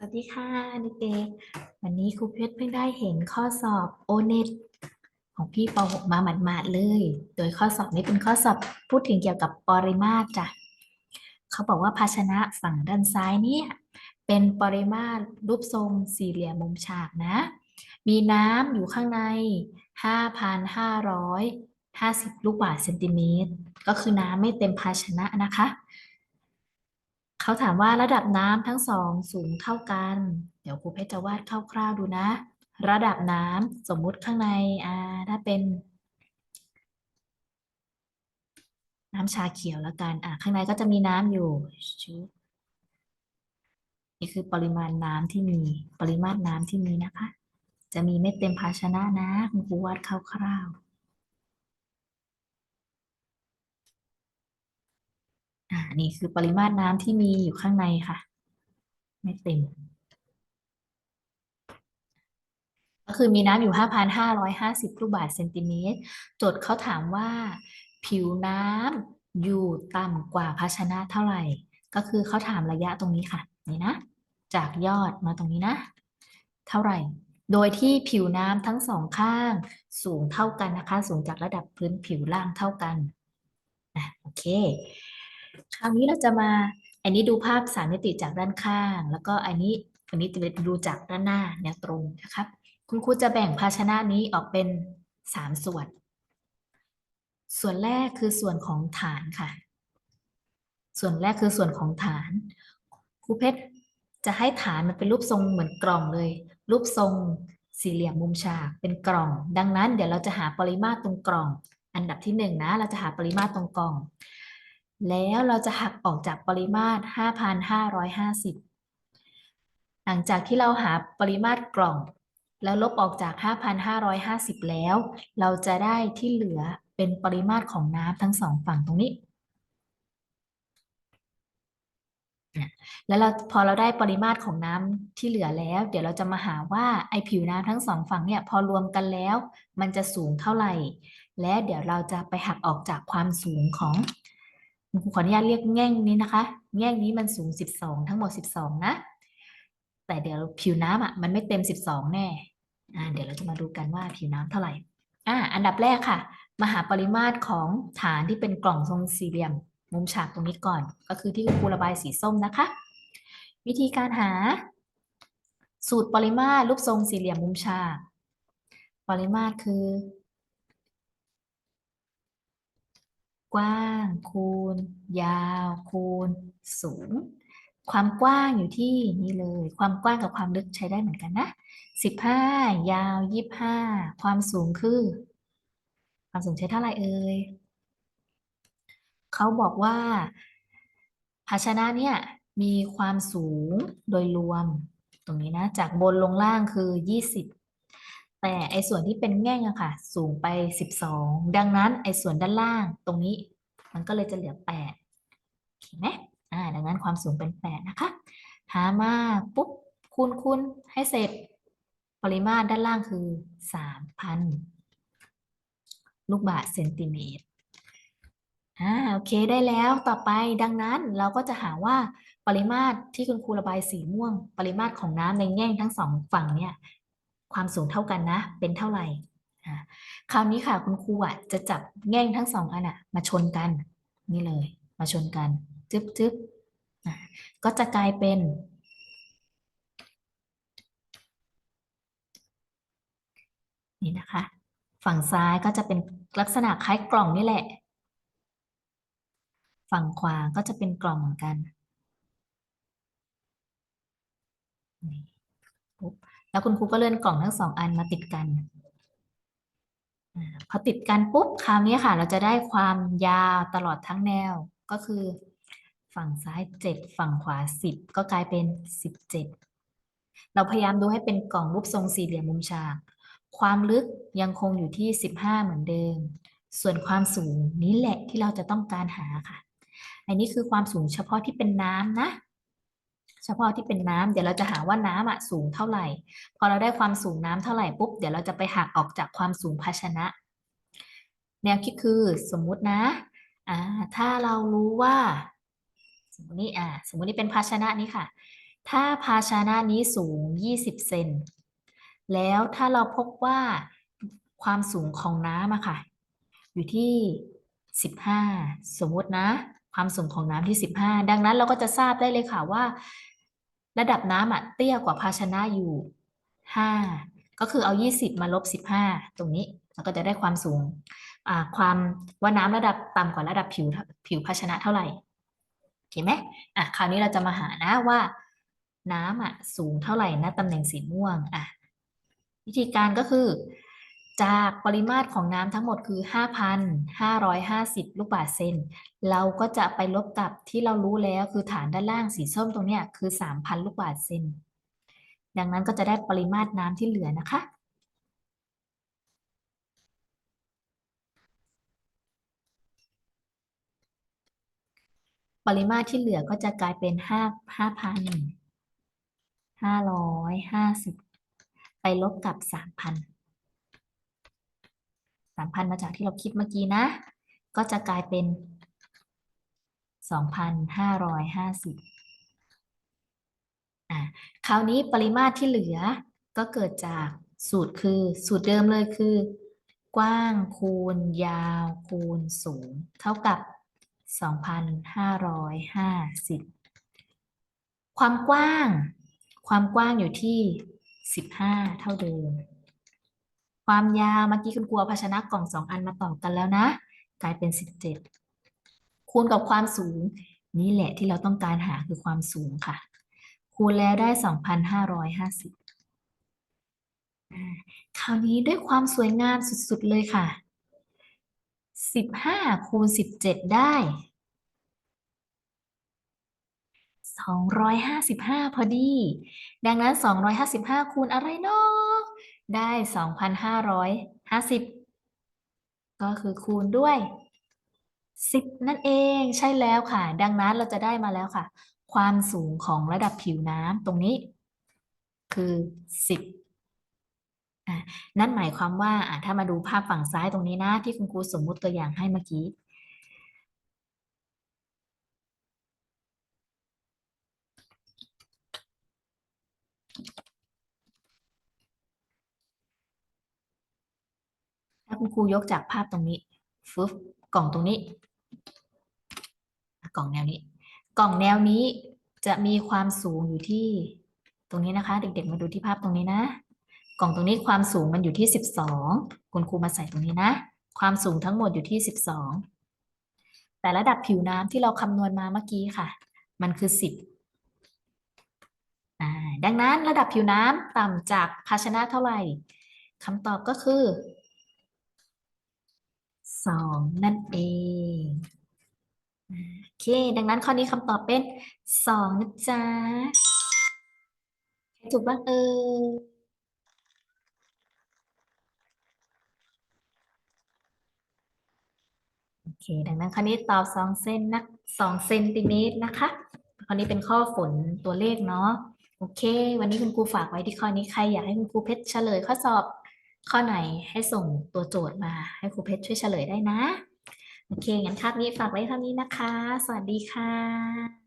สวัสดีค่ะเด็กๆวันนี้ครูเพชรเพิ่งได้เห็นข้อสอบโอเน็ตของพี่ป .6 มาหมาดๆเลย โดยข้อสอบนี้เป็นข้อสอบพูดถึงเกี่ยวกับปริมาตรจ้ะเขาบอกว่าภาชนะฝั่งด้านซ้ายเนี่ยเป็นปริมาตรรูปทรงสี่เหลี่ยมมุมฉากนะ มีน้ำอยู่ข้างใน 5,550 ลูกบาศก์เซนติเมตร ก็คือน้ำไม่เต็มภาชนะนะคะ เขาถามว่าระดับน้ำทั้งสองสูงเท่ากัน เดี๋ยวครูเพชรจะวาดคร่าวๆดูนะ ระดับน้ำสมมุติข้างในอ่าถ้าเป็น น้ำชาเขียวแล้วกันอ่าข้างในก็จะมีน้ำอยู่ชุบนี่คือปริมาณน้ำที่มีปริมาตรน้ำที่มีนะคะ จะมีไม่เต็มภาชนะนะคุณครูวาดคร่าวๆ อ่านี่คือปริมาตรน้ำที่มีอยู่ข้างในค่ะ ไม่เต็ม ก็คือมีน้ำอยู่ 5,550 ลูกบาศก์เซนติเมตรโจทย์เขาถามว่า ผิวน้ำอยู่ต่ำกว่าภาชนะเท่าไหร่ ก็คือเขาถามระยะตรงนี้ค่ะ นี่นะ จากยอดมาตรงนี้นะ เท่าไหร่ โดยที่ผิวน้ำทั้งสองข้าง สูงเท่ากันนะคะ สูงจากระดับพื้นผิวล่างเท่ากันอะโอเค คราวนี้เราจะมา อันนี้ดูภาพสามมิติจากด้านข้าง แล้วก็อันนี้อันนี้จะดูจากด้านหน้าแนวตรงนะครับ คุณครูจะแบ่งภาชนะนี้ออกเป็นสามส่วน ส่วนแรกคือส่วนของฐานค่ะ ส่วนแรกคือส่วนของฐานครูเพชรจะให้ฐานมันเป็นรูปทรงเหมือนกล่องเลย รูปทรงสี่เหลี่ยมมุมฉากเป็นกล่อง ดังนั้นเดี๋ยวเราจะหาปริมาตรตรงกล่อง อันดับที่หนึ่งนะ เราจะหาปริมาตรตรงกล่อง แล้วเราจะหักออกจากปริมาตร 5,550 หลังจากที่เราหาปริมาตรกล่อง แล้วลบออกจาก 5,550 แล้ว เราจะได้ที่เหลือเป็นปริมาตรของน้ำทั้งสองฝั่งตรงนี้ แล้วเราพอเราได้ปริมาตรของน้ำที่เหลือแล้ว เดี๋ยวเราจะมาหาว่าไอผิวน้ำทั้งสองฝั่งเนี่ยพอรวมกันแล้ว มันจะสูงเท่าไหร่ และเดี๋ยวเราจะไปหักออกจากความสูงของ คุณครูขออนุญาตเรียกแง่งนี้นะคะ แง่งนี้มันสูง 12 ทั้งหมด 12 นะ แต่เดี๋ยวผิวน้ำอะมันไม่เต็ม 12 แน่อ่าเดี๋ยวเราจะมาดูกันว่าผิวน้ำเท่าไหร่อ่าอันดับแรกค่ะ มาหาปริมาตรของฐานที่เป็นกล่องทรงสี่เหลี่ยม มุมฉากตรงนี้ก่อน ก็คือที่คุณครูระบายสีส้มนะคะ วิธีการหา สูตรปริมาตรรูปทรงสี่เหลี่ยมมุมฉาก ปริมาตรคือ กว้างคูณ ยาวคูณ สูง ความกว้างอยู่ที่นี่เลย ความกว้างกับความลึกใช้ได้เหมือนกันนะสิบห้ายาวยี่สิบห้าความสูงคือ ความสูงใช้เท่าไหร่เอ่ยเขาบอกว่า ภาชนะเนี่ยมีความสูงโดยรวม ตรงนี้นะ จากบนลงล่างคือ 20 แต่ไอ้ส่วนที่เป็นแง่งอะค่ะ สูงไป 12 ดังนั้นไอ้ส่วนด้านล่างตรงนี้ มันก็เลยจะเหลือ8โอเคไหมอ่าดังนั้นความสูงเป็น 8 นะคะ หามาปุ๊บคูณคูณให้เสร็จ ปริมาตรด้านล่างคือ 3,000 ลูกบาศก์เซนติเมตรอ่าโอเคได้แล้วต่อไปดังนั้นเราก็จะหาว่าปริมาตรที่คุณครูระบายสีม่วง ปริมาตรของน้ำในแง่งทั้งสองฝั่งเนี่ย ความสูงเท่ากันนะ เป็นเท่าไหร่คราวนี้ค่ะคุณครูอะจะจับแง่งทั้งสองอันอะ มาชนกัน นี่เลย มาชนกันจึ๊บจึ๊บก็จะกลายเป็นนี่นะคะ ฝั่งซ้ายก็จะเป็นลักษณะคล้ายกล่องนี่แหละ ฝั่งขวาก็จะเป็นกล่องเหมือนกันนี่ปุ๊บ แล้วคุณครูก็เลื่อนกล่องทั้งสองอันมาติดกันพอติดกันปุ๊บคราวนี้ค่ะ เราจะได้ความยาวตลอดทั้งแนวก็คือ ฝั่งซ้าย 7 ฝั่งขวา 10 ก็กลายเป็น 17 เราพยายามดูให้เป็นกล่องรูปทรงสี่เหลี่ยมมุมฉาก ความลึกยังคงอยู่ที่ 15 เหมือนเดิม ส่วนความสูงนี้แหละที่เราจะต้องการหาค่ะ อันนี้คือความสูงเฉพาะที่เป็นน้ำนะ เฉพาะที่เป็นน้ำเดี๋ยวเราจะหาว่าน้ำอะสูงเท่าไหร่ พอเราได้ความสูงน้ำเท่าไหร่ปุ๊บเดี๋ยวเราจะไปหักออกจากความสูงภาชนะ แนวคิดคือสมมุตินะอ่าถ้าเรารู้ว่า สมมตินี่อ่าสมมตินี่เป็นภาชนะนี้ค่ะ ถ้าภาชนะนี้สูง 20 เซนแล้วถ้าเราพบว่าความสูงของน้ำอะค่ะ อยู่ที่ 15 สมมตินะ ความสูงของน้ำที่ 15 ดังนั้นเราก็จะทราบได้เลยค่ะว่า ระดับน้ำอะเตี้ยกว่าภาชนะอยู่ 5 ก็คือเอา 20 มาลบ 15 ตรงนี้เราก็จะได้ความสูงความว่าน้ำระดับต่ำกว่าระดับผิวผิวภาชนะเท่าไหร่โอเคไหมอะคราวนี้เราจะมาหานะว่า น้ำอะสูงเท่าไหร่นะตำแหน่งสีม่วงอะวิธีการก็คือ จากปริมาตรของน้ำทั้งหมดคือ 5,550 ลูกบาศก์เซน เราก็จะไปลบกับที่เรารู้แล้วคือฐานด้านล่างสีส้มตรงเนี้ยคือ 3,000 ลูกบาศก์เซน ดังนั้นก็จะได้ปริมาตรน้ำที่เหลือนะคะ ปริมาตรที่เหลือก็จะกลายเป็นห้าห้าพันห้าร้อยห้าสิบไปลบกับสามพัน สามพันมาจากที่เราคิดเมื่อกี้นะ ก็จะกลายเป็นสองพันห้าร้อยห้าสิบอะคราวนี้ปริมาตรที่เหลือก็เกิดจากสูตรคือสูตรเดิมเลยคือ กว้างคูณ ยาว คูณสูง เท่ากับ 2,550 ความกว้าง ความกว้างอยู่ที่ 15 เท่าเดิม ความยาวเมื่อกี้คุณครูเอาภาชนะกล่องสองอันมาต่อกันแล้วนะ กลายเป็น17คูณกับความสูง นี่แหละที่เราต้องการหาคือความสูงค่ะ คูณแล้วได้2,550อ่าสิบคราวนี้ด้วยความสวยงามสุดๆเลยค่ะ15คูณ17ได้255 พอดี ดังนั้น 255 คูณอะไรเนาะ ได้2,550ก็คือคูณด้วย10นั่นเองใช่แล้วค่ะ ดังนั้นเราจะได้มาแล้วค่ะ ความสูงของระดับผิวน้ำตรงนี้ คือ10อะนั่นหมายความว่าถ้ามาดูภาพฝั่งซ้ายตรงนี้นะ ที่คุณครูสมมุติตัวอย่างให้เมื่อกี้ คุณครูยกจากภาพตรงนี้ฟึบกล่องตรงนี้ กล่องแนวนี้ กล่องแนวนี้จะมีความสูงอยู่ที่ตรงนี้นะคะ เด็ก ๆ มาดูที่ภาพตรงนี้นะ กล่องตรงนี้ความสูงมันอยู่ที่12คุณครูมาใส่ตรงนี้นะ ความสูงทั้งหมดอยู่ที่12แต่ระดับผิวน้ำที่เราคำนวณมาเมื่อกี้ค่ะ มันคือ10อ่าดังนั้นระดับผิวน้ำต่ำจากภาชนะเท่าไหร่คำตอบก็คือ สองนั่นเองโอเค ดังนั้นข้อนี้คำตอบเป็นสองนะจ๊ะใครถูกบ้างเออโอเค ดังนั้นข้อนี้ตอบสองเซนนะสองเซนติเมตรนะคะข้อนี้เป็นข้อฝนตัวเลขเนาะโอเค วันนี้คุณครูฝากไว้ที่ข้อนี้ใครอยากให้คุณครูเพชรเฉลยข้อสอบ ข้อไหนให้ส่งตัวโจทย์มาให้ครูเพชรช่วยเฉลยได้นะ โอเค งั้นคาบนี้ฝากไว้เท่านี้นะคะ สวัสดีค่ะ